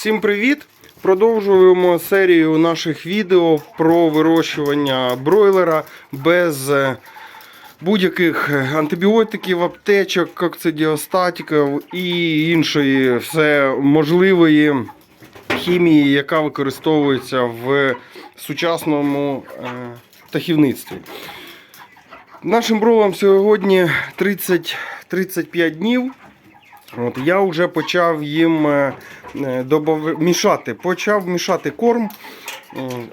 Всім привіт! Продовжуємо серію наших відео про вирощування бройлера без е, будь-яких антибіотиків, аптечок, кокцидіостатиків і іншої все можливої хімії, яка використовується в сучасному е, птахівництві. Нашим бровам сьогодні 30, 35 днів. От, я вже почав їм е, е, добав... мішати. Почав мішати корм.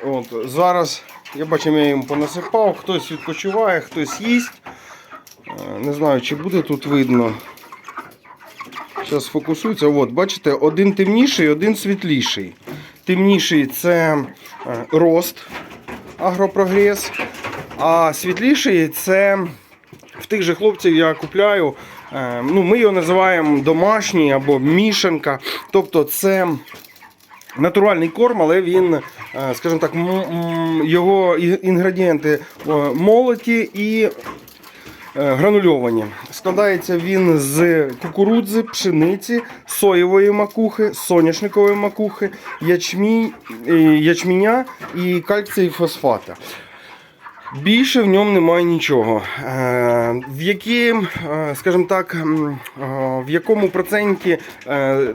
От, зараз я бачу, я їм понасипав, хтось відпочиває, хтось їсть. Е, Не знаю, чи буде тут видно. Зараз фокусується. От, бачите, один темніший, один світліший. Темніший це рост агропрогрес, а світліший це в тих же хлопців я купляю. Е, Ну, ми його називаємо домашній або мішанка. Тобто це натуральний корм, але він, е, скажімо так, його інгредієнти е, молоті і гранульовані. Складається він з кукурудзи, пшениці, соєвої макухи, соняшникової макухи, ячмінь, ячміня і кальцій фосфата. Більше в ньому немає нічого. Е, В яким, е, скажімо так, е, в якому проценті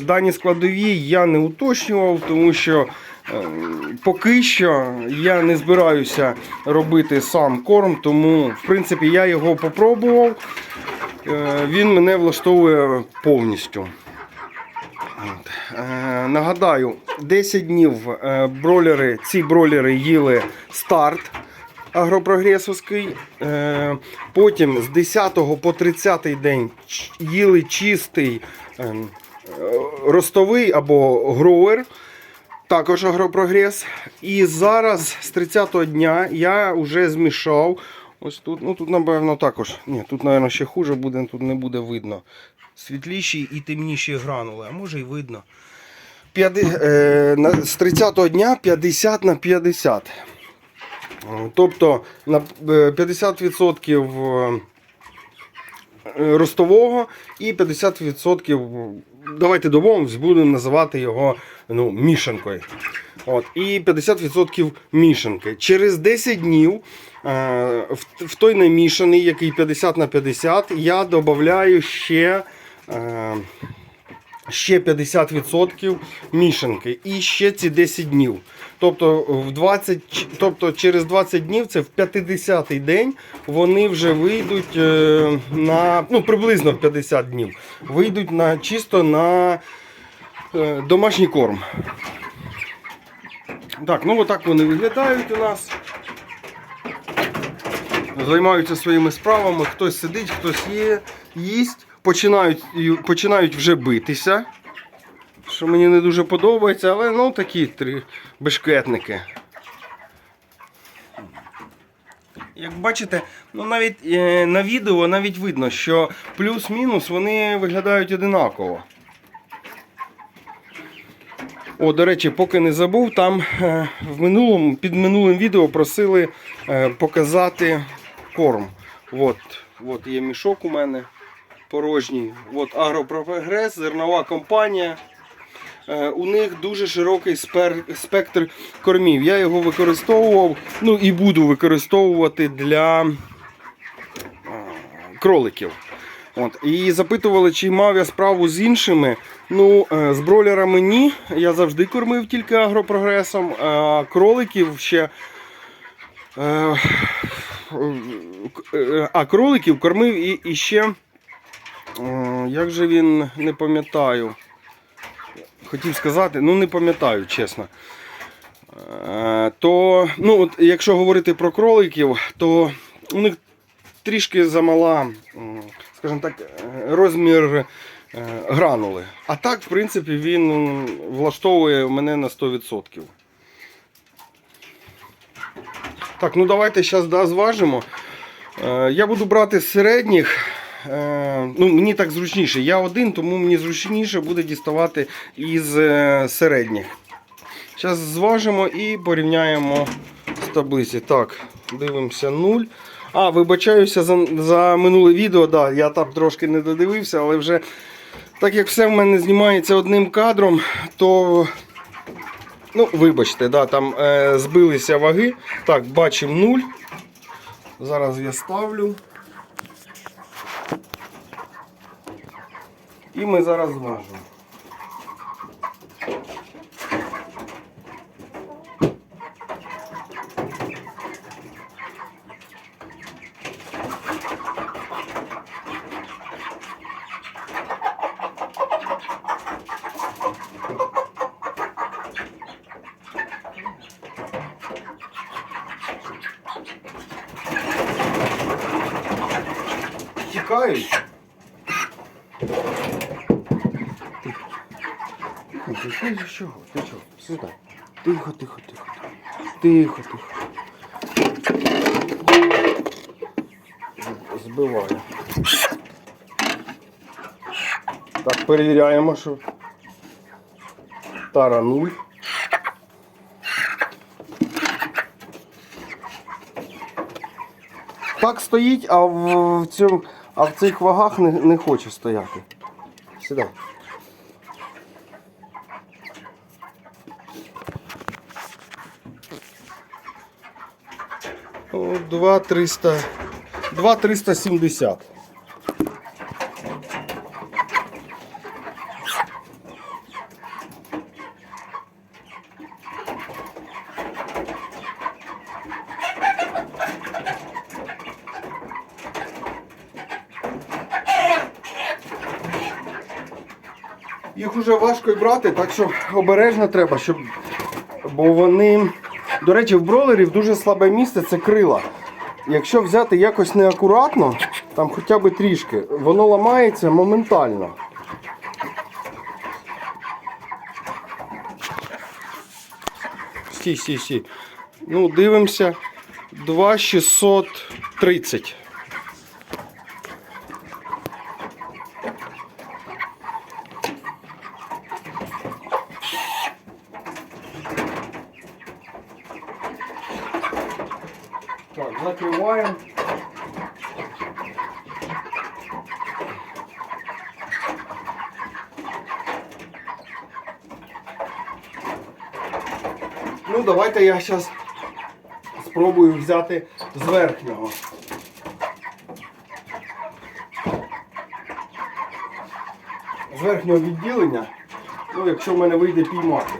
дані складові я не уточнював, тому що поки що я не збираюся робити сам корм, тому в принципі я його попробував. Він мене влаштовує повністю. Нагадаю, 10 днів бролери, ці бролери їли старт агропрогресовський. Е, потім з 10 по 30 день їли чистий е, ростовий або гроуер. Також агропрогрес. І зараз з 30-го дня я вже змішав. Ось тут, ну тут, напевно, також. Ні, тут, напевно, ще хуже буде, тут не буде видно. Світліші і темніші гранули, а може й видно. П'яди- е, з 30-го дня 50 на 50. Е, Тобто на е, 50% е, ростового і 50%, давайте домовимось, будемо називати його ну, мішанкою. От, і 50% мішанки. Через 10 днів е, в, той намішаний, який 50 на 50, я додаю ще. Е, ще 50% мішанки і ще ці 10 днів. Тобто, в 20, тобто через 20 днів, це в 50-й день, вони вже вийдуть е, на ну, приблизно в 50 днів. Вийдуть на чисто на е, домашній корм. Так, ну отак вони виглядають у нас. Займаються своїми справами, хтось сидить, хтось є, їсть, починають, починають вже битися. Що мені не дуже подобається, але ну такі три бешкетники. Як бачите, ну навіть е, на відео навіть видно, що плюс-мінус вони виглядають одинаково. О, до речі, поки не забув, там е, в минулому, під минулим відео просили е, показати корм. От, от є мішок у мене порожній. От Агропрогрес, зернова компанія. Е, У них дуже широкий спектр кормів. Я його використовував, ну і буду використовувати для кроликів. От. І запитували, чи мав я справу з іншими. Ну, е, з бройлерами ні. Я завжди кормив тільки агропрогресом, а кроликів ще. е, А кроликів кормив і, ще. Як же він не пам'ятаю. Хотів сказати, ну не пам'ятаю, чесно. Е, То, ну, от, якщо говорити про кроликів, то у них трішки замала, скажімо так, е, розмір е, гранули. А так, в принципі, він влаштовує мене на 100%. Так, ну давайте зараз да, зважимо. Я буду брати з середніх. Е, Ну, мені так зручніше. Я один, тому мені зручніше буде діставати із е, середніх. Зараз зважимо і порівняємо з таблиці. Так, дивимося 0. А, вибачаюся за, за минуле відео. Да, я там трошки не додивився, але вже так як все в мене знімається одним кадром, то Ну, вибачте, да, там е, збилися ваги. Так, бачимо 0. Зараз я ставлю. І ми зараз зважимо. Тікають. Тихо, ти чого? Ти чого? Сюди. Тихо, тихо, тихо. Тихо, тихо. Збиваю. Так, перевіряємо, що тара 0. Так стоїть, а в, цьому, а в цих вагах не, не хоче стояти. Сюди. О, 2 300, 2 370. Їх уже важко й брати, так що обережно треба, щоб. Бо вони. До речі, в бролерів дуже слабе місце це крила. Якщо взяти якось неакуратно, там хоча б трішки, воно ламається моментально. Сі, сі, сі. Ну, дивимося. 2,630. Так, закриваємо. Ну, давайте я зараз спробую взяти з верхнього. З верхнього відділення, ну, якщо в мене вийде піймати.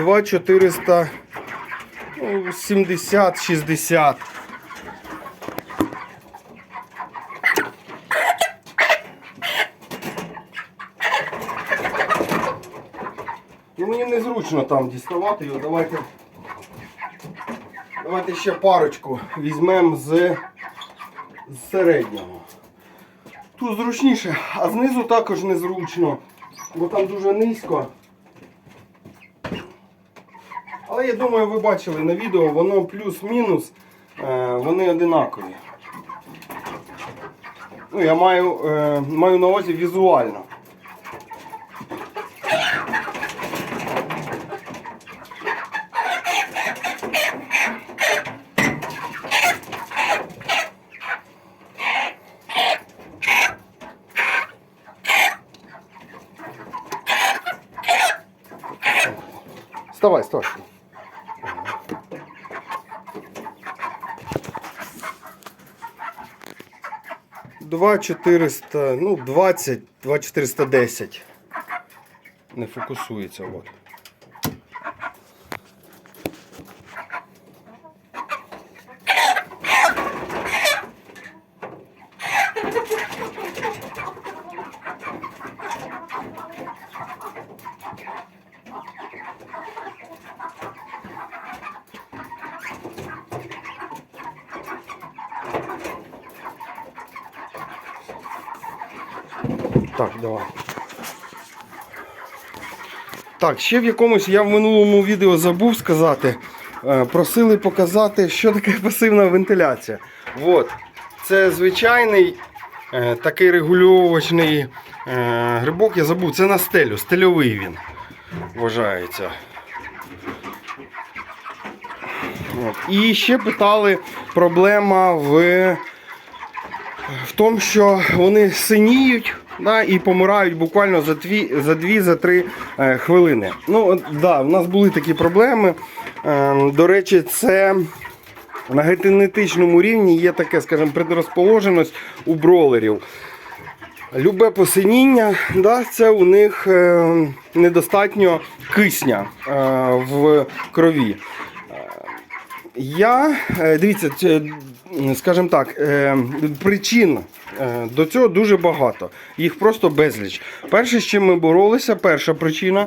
Два чотириста ну, сімдесят, шістдесят. Ну, мені незручно там діставати його. Давайте. Давайте ще парочку візьмемо з середнього. Тут зручніше, а знизу також незручно, бо там дуже низько. Але я думаю, ви бачили на відео, воно плюс-мінус, е, вони одинакові. Ну, Я маю, е, маю на увазі візуально. Вставай, стой. 2400, ну 20, 2410. Не фокусується. от. Так, давай. Так, ще в якомусь я в минулому відео забув сказати. е, Просили показати, що таке пасивна вентиляція. От. Це звичайний е, такий регульовочний е, грибок, я забув, це на стелю, стельовий він вважається. От. І ще питали, проблема в, в тому, що вони синіють да, і помирають буквально за 2-3 за дві, за три, е, хвилини. Ну, да, в нас були такі проблеми. Е, до речі, це на генетичному рівні є таке, скажімо, предрозположеність у бролерів. Любе посиніння, да, це у них е, недостатньо кисня в крові. Я, е, дивіться, скажімо так, е, причин е, до цього дуже багато. Їх просто безліч. Перше, з чим ми боролися, перша причина.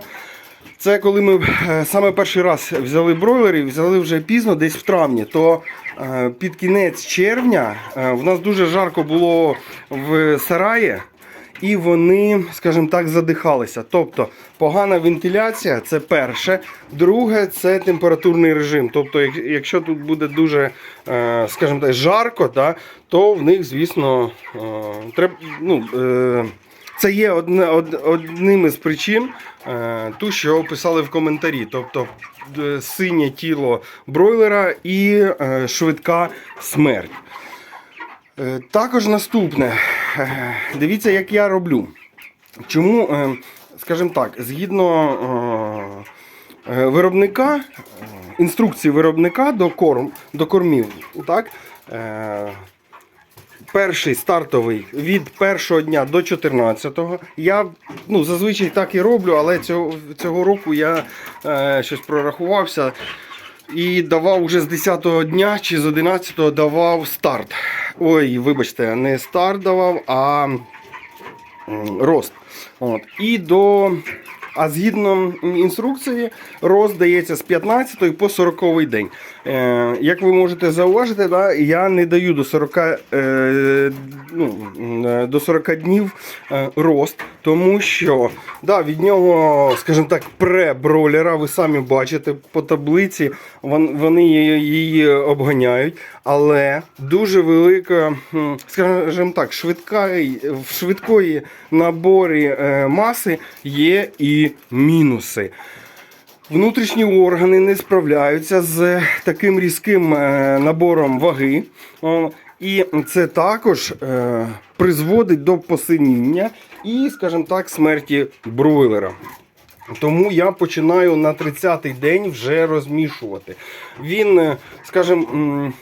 Це коли ми саме перший раз взяли бройлерів, взяли вже пізно, десь в травні, то під кінець червня в нас дуже жарко було в сараї, і вони, скажімо так, задихалися. Тобто погана вентиляція це перше. Друге це температурний режим. Тобто, якщо тут буде дуже, е, скажімо так, жарко, да, то в них, звісно, е, треба. Ну, е, це є одне, од, одним із причин, е, ту, що описали в коментарі. Тобто е, синє тіло бройлера і е, швидка смерть. Е, також наступне. Дивіться, як я роблю. Чому, е, скажімо так, згідно е, е, виробника, інструкції виробника до, корм, до кормів, так, перший стартовий від першого дня до 14-го. Я ну, зазвичай так і роблю, але цього, цього року я щось прорахувався і давав уже з 10-го дня чи з 11-го давав старт. Ой, вибачте, не старт давав, а рост. От. І до. А згідно інструкції, рост дається з 15 по 40 день. Е, як ви можете зауважити, я не даю до 40, е, ну, е, до 40 днів рост, тому що да, від нього, скажімо так, пре-бролера, ви самі бачите по таблиці, вони її, обганяють, але дуже велика, скажімо так, швидка, в швидкої наборі маси є і мінуси. Внутрішні органи не справляються з таким різким е, набором ваги. І це також е, призводить до посиніння і, скажімо так, смерті бройлера. Тому я починаю на 30-й день вже розмішувати. Він, е, скажімо,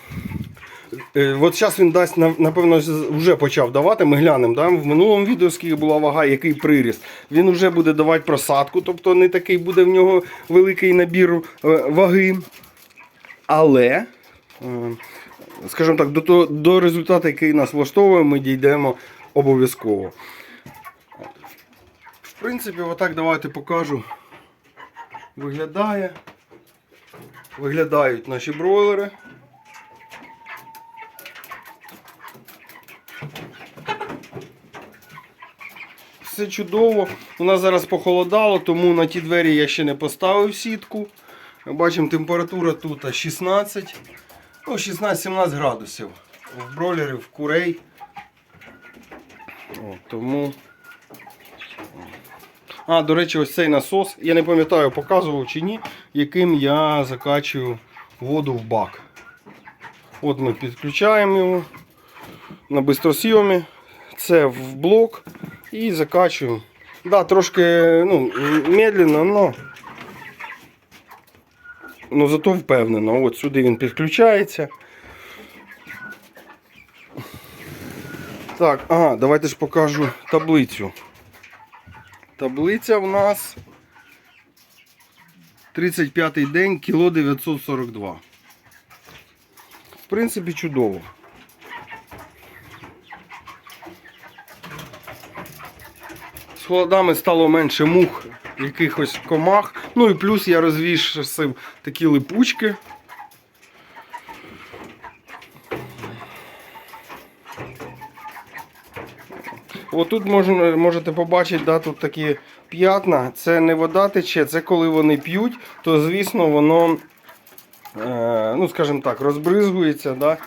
От зараз він дасть, напевно, вже почав давати. Ми глянемо. Да? В минулому відео, скільки була вага, який приріст. Він вже буде давати просадку, тобто не такий буде в нього великий набір е, ваги. Але, е, скажімо так, до, до результату, який нас влаштовує, ми дійдемо обов'язково. В принципі, отак давайте покажу. Виглядає. Виглядають наші бройлери. Все чудово. У нас зараз похолодало, тому на ті двері я ще не поставив сітку. Бачимо, температура тут 16, ну, 16-17 градусів. В бройлерів, в курей. О, тому. А, до речі, ось цей насос. Я не пам'ятаю, показував чи ні, яким я закачую воду в бак. От ми підключаємо його на бистросйомі. Це в блок і закачуємо. Да, трошки ну, медленно, но, но зато впевнено. От сюди він підключається. Так, ага, давайте ж покажу таблицю. Таблиця в нас 35 день, кіло 942. В принципі, чудово. Холодами стало менше мух, якихось комах. Ну і плюс я розвішив такі липучки. Отут можна, можете побачити, да, тут такі п'ятна. Це не вода тече, це коли вони п'ють, то звісно воно, е, ну скажімо так, розбризгується. Да.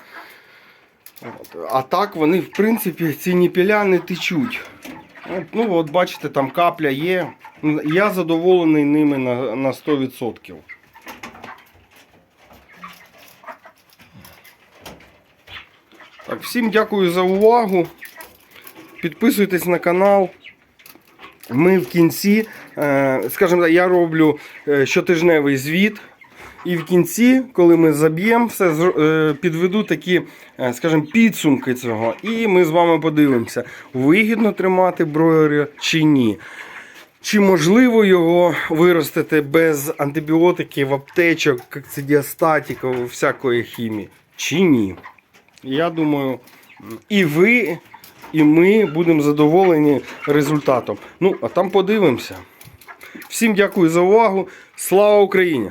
А так вони, в принципі, ці ніпіля не течуть. Ну, от бачите, там капля є. Я задоволений ними на, на 100%. Так, всім дякую за увагу. Підписуйтесь на канал. Ми в кінці, е, скажімо так, я роблю е, щотижневий звіт. І в кінці, коли ми заб'ємо все, е, підведу такі, е, скажімо, підсумки цього. І ми з вами подивимося, вигідно тримати бройлери чи ні. Чи можливо його виростити без антибіотиків, аптечок, кокцидіостатиків, всякої хімії, чи ні? Я думаю, і ви, і ми будемо задоволені результатом. Ну, а там подивимося. Всім дякую за увагу. Слава Україні!